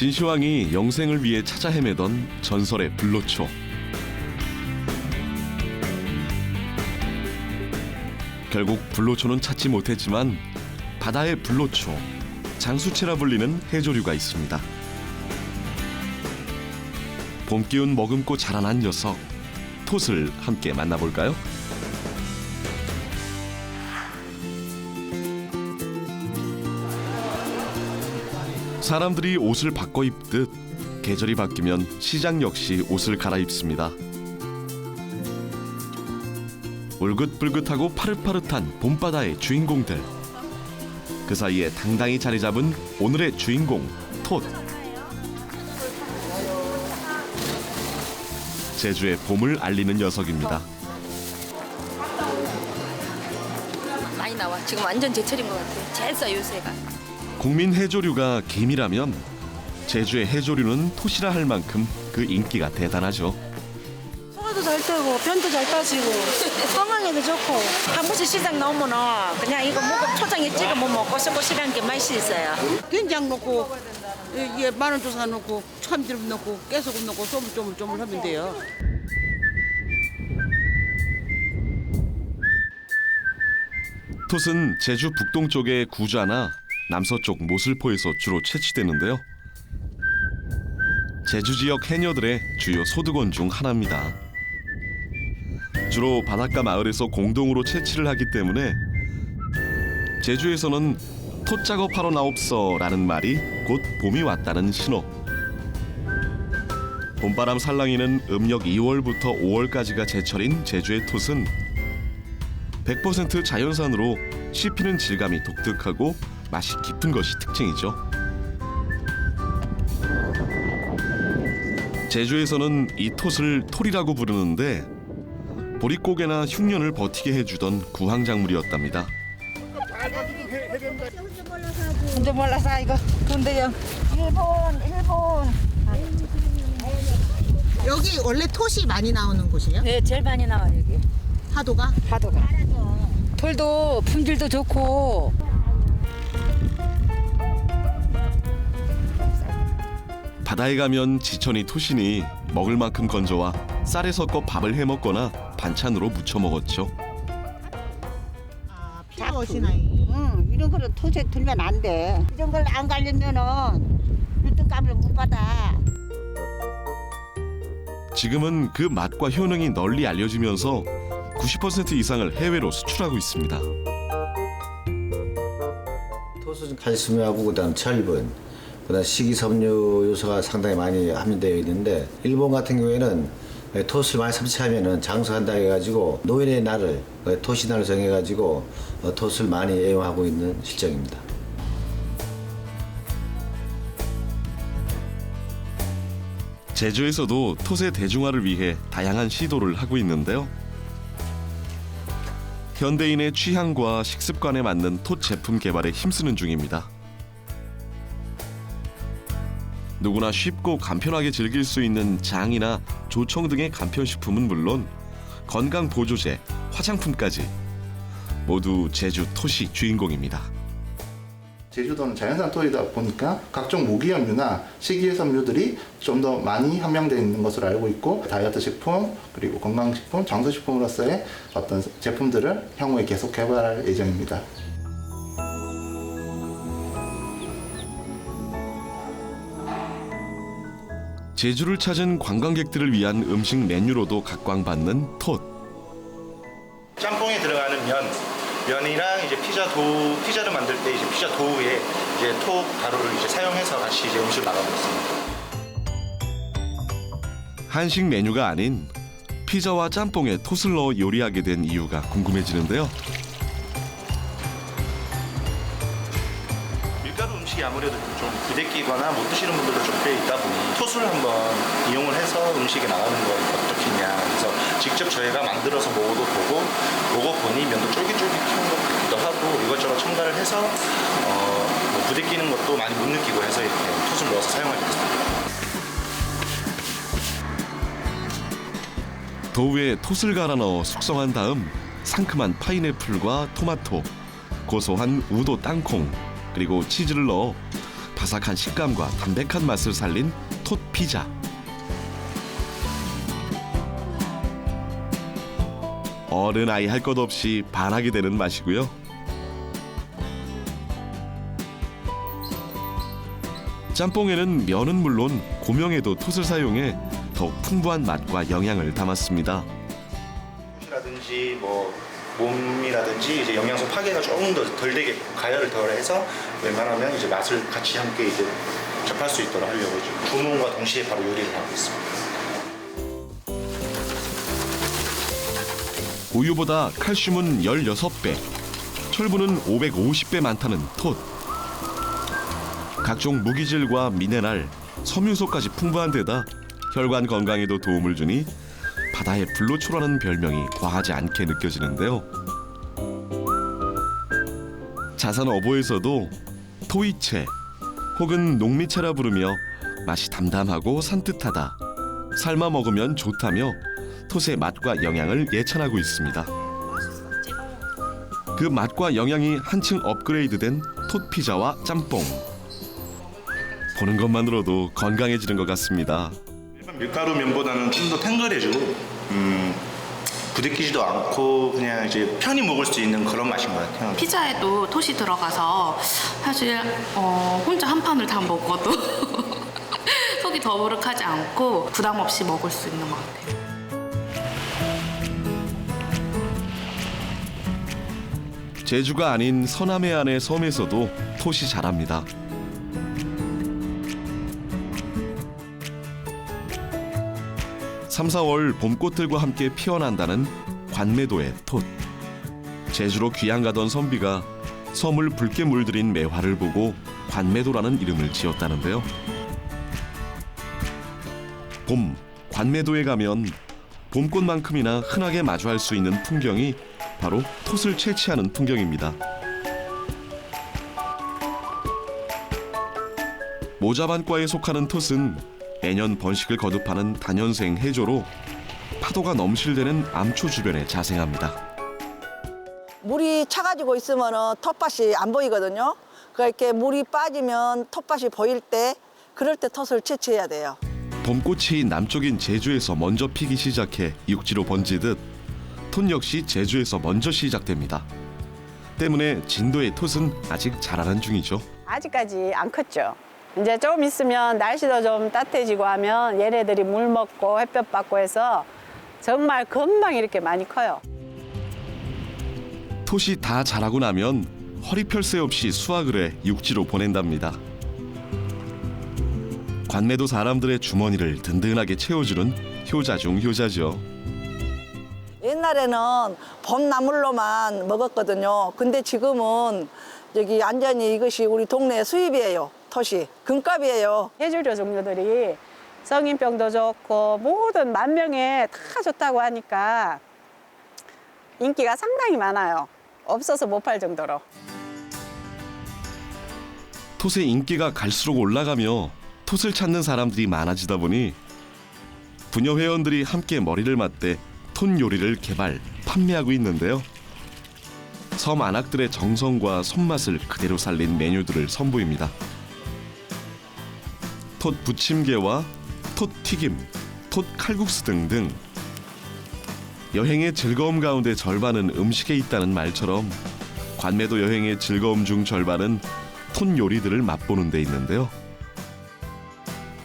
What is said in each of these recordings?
진시황이 영생을 위해 찾아 헤매던 전설의 불로초. 결국 불로초는 찾지 못했지만 바다의 불로초, 장수채라 불리는 해조류가 있습니다. 봄 기운 머금고 자라난 녀석 톳을 함께 만나볼까요? 사람들이 옷을 바꿔 입듯 계절이 바뀌면 시장 역시 옷을 갈아입습니다. 울긋불긋하고 파릇파릇한 봄바다의 주인공들. 그 사이에 당당히 자리 잡은 오늘의 주인공 톳. 제주의 봄을 알리는 녀석입니다. 많이 나와. 지금 완전 제철인 것 같아. 제일 싸 요새가. 국민 해조류가 개미라면 제주의 해조류는 톳이라 할 만큼 그 인기가 대단하죠. 소화도 잘 되고 변도 잘 따지고 건강에도 좋고 한 번씩 시장 나오면은 그냥 이거 먹고 초장에 찍어 먹으면 꼬실꼬실한 게 맛이 있어요. 된장 넣고 이게 마늘 조사 넣고 참기름 넣고 깨소금 넣고 쪼물쪼물쪼물 하면 돼요. 톳은 제주 북동쪽의 구좌나 남서쪽 모슬포에서 주로 채취되는데요. 제주 지역 해녀들의 주요 소득원 중 하나입니다. 주로 바닷가 마을에서 공동으로 채취를 하기 때문에 제주에서는 톳 작업하러 나옵서라는 말이 곧 봄이 왔다는 신호. 봄바람 살랑이는 음력 2월부터 5월까지가 제철인 제주의 톳은 100% 자연산으로 씹히는 질감이 독특하고 맛이 깊은 것이 특징이죠. 제주에서는 이 톳을 톨이라고 부르는데 보릿고개나 흉년을 버티게 해주던 구황작물이었답니다. 근데 몰라서 이거 근데요. 일본 일본. 여기 원래 톳이 많이 나오는 곳이에요? 네, 제일 많이 나와 여기. 파도가? 파도가. 돌도 품질도 좋고 바다에 가면 지천이 토시니 먹을 만큼 건져와 쌀에 섞어 밥을 해 먹거나 반찬으로 무쳐 먹었죠. 아. 응, 이런 거는 토지에 들면 안 돼. 이런 걸안 갈리면은 유등감을 못 받아. 지금은 그 맛과 효능이 널리 알려지면서 90% 이상을 해외로 수출하고 있습니다. 토수는 칼슘하고 그다음 철분, 그다음 식이섬유 요소가 상당히 많이 함유되어 있는데 일본 같은 경우에는 토수를 많이 섭취하면은 장수한다 해가지고 노인의 날을 토시 날을 정해가지고 어, 토수를 많이 애용하고 있는 실정입니다. 제주에서도 톳의 대중화를 위해 다양한 시도를 하고 있는데요. 현대인의 취향과 식습관에 맞는 톳 제품 개발에 힘쓰는 중입니다. 누구나 쉽고 간편하게 즐길 수 있는 장이나 조청 등의 간편식품은 물론 건강 보조제, 화장품까지 모두 제주 톳이 주인공입니다. 제주도는 자연산 토이다 보니까 각종 무기염류나 식이섬유들이 좀 더 많이 함량되어 있는 것으로 알고 있고 다이어트 식품 그리고 건강식품, 장수식품으로서의 어떤 제품들을 향후에 계속 개발할 예정입니다. 제주를 찾은 관광객들을 위한 음식 메뉴로도 각광받는 톳. 짬뽕에 들어가는 면, 면이랑 이제 피자 도 피자를 만들 때 이제 피자 도우에 이제 톡 가루를 이제 사용해서 같이 이제 음식을 나가고 있습니다. 한식 메뉴가 아닌 피자와 짬뽕에 톳을 넣어 요리하게 된 이유가 궁금해지는데요. 음식이 아무래도 좀 부대끼거나 못 드시는 분들도 좀 꽤 있다 보니 톳을 한번 이용을 해서 음식에 나가는 건 어떻겠냐. 그래서 직접 저희가 만들어서 먹어도 보고 먹어 보니 면도 쫄깃쫄깃한 것 같기도 하고 이것저것 첨가를 해서 어, 뭐 부대끼는 것도 많이 못 느끼고 해서 이렇게 톳을 넣어서 사용하게 됐습니다. 도우에 톳을 갈아 넣어 숙성한 다음 상큼한 파인애플과 토마토, 고소한 우도 땅콩, 그리고 치즈를 넣어 바삭한 식감과 담백한 맛을 살린 톳 피자. 어른 아이 할 것 없이 반하게 되는 맛이고요. 짬뽕에는 면은 물론 고명에도 톳을 사용해 더욱 풍부한 맛과 영양을 담았습니다. 라든지 뭐 몸이라든지 이제 영양소 파괴가 조금 더 덜 되게 가열을 덜 해서 웬만하면 이제 맛을 같이 함께 이제 접할 수 있도록 하려고 지금 주문과 동시에 바로 요리를 하고 있습니다. 우유보다 칼슘은 16배, 철분은 550배 많다는 톳. 각종 무기질과 미네랄, 섬유소까지 풍부한 데다 혈관 건강에도 도움을 주니 바다의 불로초라는 별명이 과하지 않게 느껴지는데요. 자산 어보에서도 토이채 혹은 농미채라 부르며 맛이 담담하고 산뜻하다. 삶아 먹으면 좋다며 톳의 맛과 영양을 예찬하고 있습니다. 그 맛과 영양이 한층 업그레이드된 톳 피자와 짬뽕. 보는 것만으로도 건강해지는 것 같습니다. 밀가루 면보다는 좀 더 탱글해지고 음, 부대끼지도 않고 그냥 이제 편히 먹을 수 있는 그런 맛인 것 같아요. 피자에도 톳이 들어가서 사실 어, 혼자 한 판을 다 먹어도 속이 더부룩하지 않고 부담 없이 먹을 수 있는 것 같아요. 제주가 아닌 서남해 안의 섬에서도 톳이 자랍니다. 삼, 사월 봄꽃들과 함께 피어난다는 관매도의 톳. 제주로 귀양 가던 선비가 섬을 붉게 물들인 매화를 보고 관매도라는 이름을 지었다는데요. 봄, 관매도에 가면 봄꽃만큼이나 흔하게 마주할 수 있는 풍경이 바로 톳을 채취하는 풍경입니다. 모자반과에 속하는 톳은 매년 번식을 거듭하는 단연생 해조로 파도가 넘실대는 암초 주변에 자생합니다. 물이 차가지고 있으면 텃밭이 안 보이거든요. 그러니까 이렇게 물이 빠지면 텃밭이 보일 때 그럴 때 텃을 채취해야 돼요. 봄꽃이 남쪽인 제주에서 먼저 피기 시작해 육지로 번지듯 톳 역시 제주에서 먼저 시작됩니다. 때문에 진도의 톳은 아직 자라는 중이죠. 아직까지 안 컸죠. 이제 좀 있으면 날씨도 좀 따뜻해지고 하면 얘네들이 물 먹고 햇볕 받고 해서 정말 금방 이렇게 많이 커요. 톳이 다 자라고 나면 허리 펼 새 없이 수확을 해 육지로 보낸답니다. 관매도 사람들의 주머니를 든든하게 채워주는 효자 중 효자죠. 옛날에는 봄나물로만 먹었거든요. 근데 지금은 여기 완전히 이것이 우리 동네 수입이에요. 톳이 금값이에요. 해조류 종류들이 성인병도 좋고 모든 만병에 다 좋다고 하니까 인기가 상당히 많아요. 없어서 못 팔 정도로. 톳의 인기가 갈수록 올라가며 톳을 찾는 사람들이 많아지다 보니 부녀 회원들이 함께 머리를 맞대 톳 요리를 개발, 판매하고 있는데요. 섬 안악들의 정성과 손맛을 그대로 살린 메뉴들을 선보입니다. 톳 부침개와 톳 튀김, 톳 칼국수 등등 여행의 즐거움 가운데 절반은 음식에 있다는 말처럼 관매도 여행의 즐거움 중 절반은 톳 요리들을 맛보는 데 있는데요.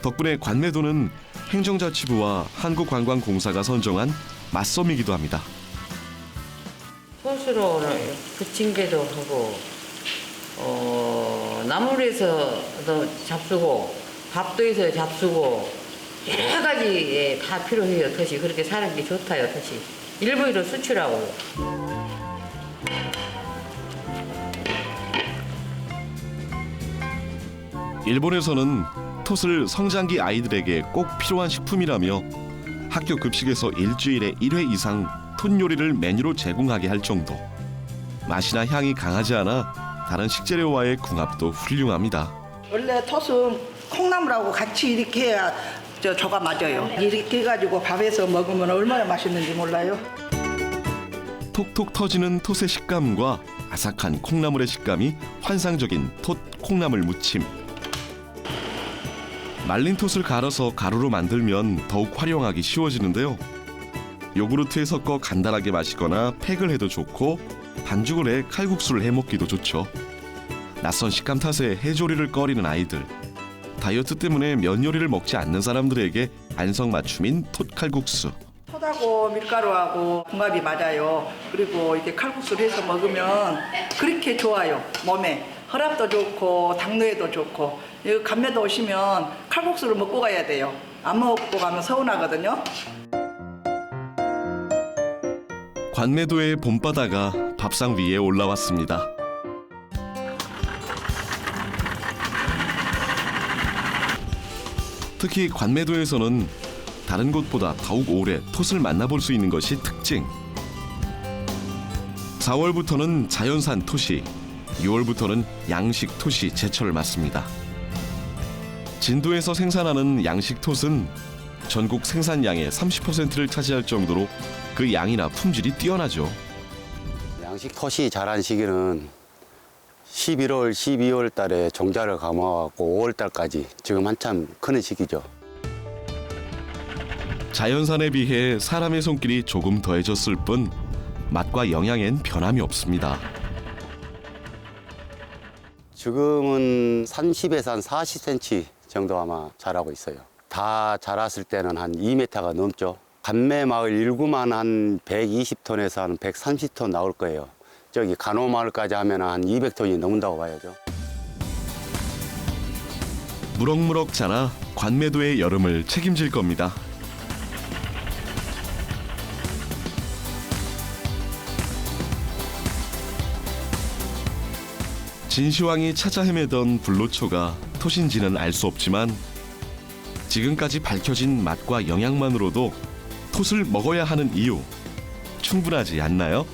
덕분에 관매도는 행정자치부와 한국관광공사가 선정한 맛섬이기도 합니다. 톳으로는 부침개도 하고 어, 나물에서도 잡수고 밥도 해서 잡수고 여러 가지에 다 필요해요 톳이 그렇게 사는 게 좋다요 톳이 일부러 수출하고 일본에서는 톳을 성장기 아이들에게 꼭 필요한 식품이라며 학교 급식에서 일주일에 1회 이상 톳 요리를 메뉴로 제공하게 할 정도. 맛이나 향이 강하지 않아 다른 식재료와의 궁합도 훌륭합니다. 원래 톳은 콩나물하고 같이 이렇게 해야 저 조가 맞아요. 이렇게 해가지고 밥에서 먹으면 얼마나 맛있는지 몰라요. 톡톡 터지는 톳의 식감과 아삭한 콩나물의 식감이 환상적인 톳 콩나물 무침. 말린 톳을 갈아서 가루로 만들면 더욱 활용하기 쉬워지는데요. 요구르트에 섞어 간단하게 마시거나 팩을 해도 좋고 반죽을 해 칼국수를 해 먹기도 좋죠. 낯선 식감 탓에 해조리를 꺼리는 아이들. 다이어트 때문에 면 요리를 먹지 않는 사람들에게 안성맞춤인 톳 칼국수. 톳하고 밀가루하고 궁합이 맞아요. 그리고 이렇게 칼국수를 해서 먹으면 그렇게 좋아요. 몸에 혈압도 좋고 당뇨에도 좋고 여기 감매도 오시면 칼국수를 먹고 가야 돼요. 안 먹고 가면 서운하거든요. 관매도의 봄바다가 밥상 위에 올라왔습니다. 특히 관매도에서는 다른 곳보다 더욱 오래 톳을 만나볼 수 있는 것이 특징. 4월부터는 자연산 톳이, 6월부터는 양식 톳이 제철을 맞습니다. 진도에서 생산하는 양식 톳은 전국 생산량의 30%를 차지할 정도로 그 양이나 품질이 뛰어나죠. 양식 톳이 자란 시기는 11월, 12월 달에 종자를 감아갖고 5월 달까지 지금 한참 크는 시기죠. 자연산에 비해 사람의 손길이 조금 더해졌을 뿐 맛과 영양엔 변함이 없습니다. 지금은 30에서 한 40cm 정도 아마 자라고 있어요. 다 자랐을 때는 한 2m가 넘죠. 감매 마을 일구만 한 120톤에서 한 130톤 나올 거예요. 저기 간호 마을까지 하면 한 200톤이 넘는다고 봐야죠. 무럭무럭 자라 관매도의 여름을 책임질 겁니다. 진시황이 찾아 헤매던 불로초가 토신지는 알 수 없지만 지금까지 밝혀진 맛과 영양만으로도 톳을 먹어야 하는 이유 충분하지 않나요?